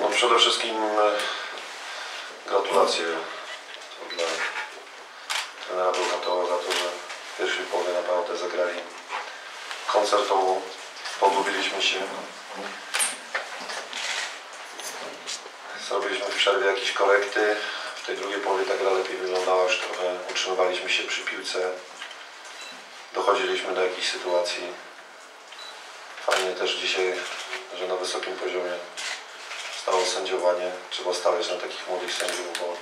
No przede wszystkim e, gratulacje dla trenera Bełchatowa za to, że w pierwszej połowie naprawdę zagrali koncertowo, pogubiliśmy się. Zrobiliśmy w przerwie jakieś korekty. W tej drugiej połowie ta gra lepiej wyglądała, już trochę utrzymywaliśmy się przy piłce. Dochodziliśmy do jakichś sytuacji. Fajnie też dzisiaj, że na wysokim poziomie stało sędziowanie. Trzeba stawiać na takich młodych sędziów, bo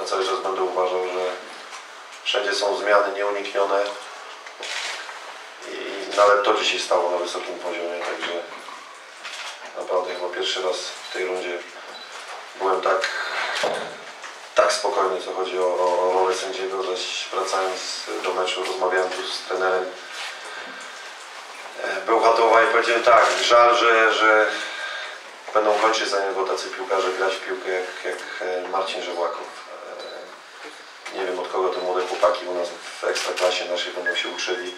ja cały czas będę uważał, że wszędzie są zmiany nieuniknione i nawet to dzisiaj stało na wysokim poziomie, także naprawdę chyba pierwszy raz w tej rundzie byłem tak, tak spokojny, co chodzi o, o, rolę sędziego, zaś wracając do meczu rozmawiałem tu z trenerem Bełchatowa i powiedziałem tak, żal, że, że będą kończyć za niego tacy piłkarze grać w piłkę jak, jak e, Marcin Żewłaków. E, Nie wiem od kogo te młode chłopaki u nas w ekstraklasie naszej będą się uczyli.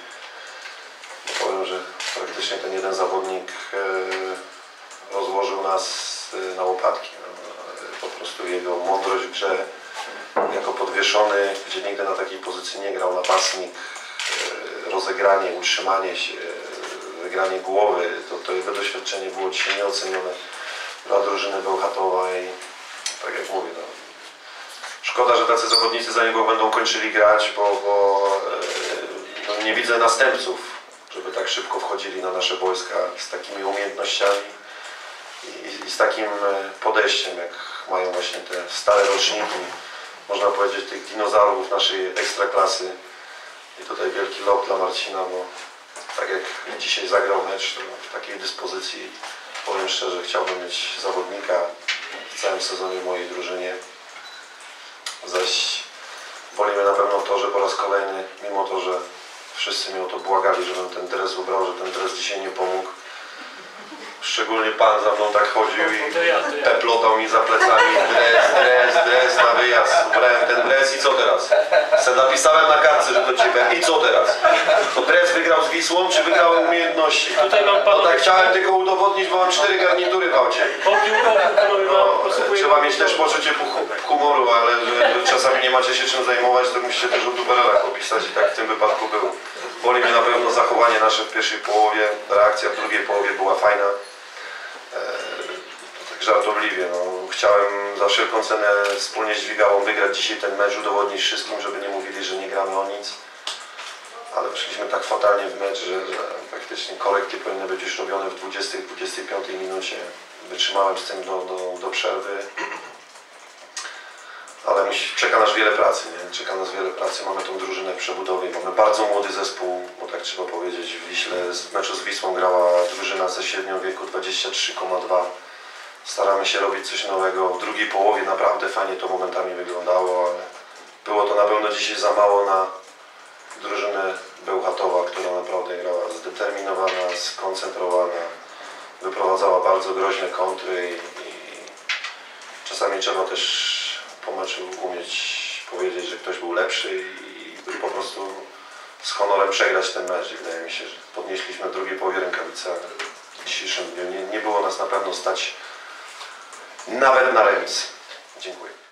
Powiem, że praktycznie ten jeden zawodnik e, rozłożył nas na łopatki. No, Po prostu jego mądrość grze jako podwieszony, gdzie nigdy na takiej pozycji nie grał, napastnik, rozegranie, utrzymanie się, wygranie głowy, to, to jego doświadczenie było dzisiaj nieocenione dla drużyny Bełchatowa i tak jak mówię, no, szkoda, że tacy zawodnicy za niego będą kończyli grać, bo, bo e, no, nie widzę następców, żeby tak szybko wchodzili na nasze wojska z takimi umiejętnościami i, i z takim e, podejściem, jak mają właśnie te stare roczniki, można powiedzieć tych dinozaurów naszej ekstraklasy. I tutaj wielki lok dla Marcina, bo tak jak dzisiaj zagrał mecz, to w takiej dyspozycji powiem szczerze, chciałbym mieć zawodnika w całym sezonie mojej drużynie. Zaś boli mnie na pewno to, że po raz kolejny, mimo to, że wszyscy mnie o to błagali, żebym ten dres ubrał, że ten dres dzisiaj nie pomógł. Szczególnie pan za mną tak chodził i peplotał mi za plecami dres, dres, dres na wyjazd. Ubrałem ten dres i co teraz? Se napisałem na kartce, że to ciebie. I co teraz? Wygrał z Wisłą, czy wygrałem umiejętności? Tutaj mam No tak chciałem tylko udowodnić, bo mam cztery garnitury w aucie. panowie No, trzeba mieć też poczucie hu- humoru, ale że czasami nie macie się czym zajmować, to musicie też o duperelach opisać i tak w tym wypadku było. Boli mnie na pewno zachowanie nasze w pierwszej połowie, reakcja w drugiej połowie była fajna. E, tak żartobliwie, no, chciałem za wszelką cenę wspólnie z Dźwigałą wygrać dzisiaj ten mecz, udowodnić wszystkim, żeby nie mówili, że nie gramy o nic. Ale przyszliśmy tak fatalnie w mecz, że, że praktycznie korekty powinny być już robione w 20-25 minucie. Wytrzymałem z tym do, do, do przerwy. Ale czeka nas wiele pracy, nie? czeka nas wiele pracy. Mamy tą drużynę w przebudowie, mamy bardzo młody zespół, bo tak trzeba powiedzieć. W Wiśle w meczu z Wisłą grała drużyna ze średnią wieku 23,2. Staramy się robić coś nowego. W drugiej połowie naprawdę fajnie to momentami wyglądało, ale było to na pewno dzisiaj za mało na drużynę Bełchatowa, która naprawdę grała zdeterminowana, skoncentrowana, wyprowadzała bardzo groźne kontry i, i czasami trzeba też po meczu umieć powiedzieć, że ktoś był lepszy i po prostu z honorem przegrać ten mecz. Wydaje mi się, że podnieśliśmy w drugiej połowie rękawice, ale w dzisiejszym dniu nie, nie było nas na pewno stać nawet na remis. Dziękuję.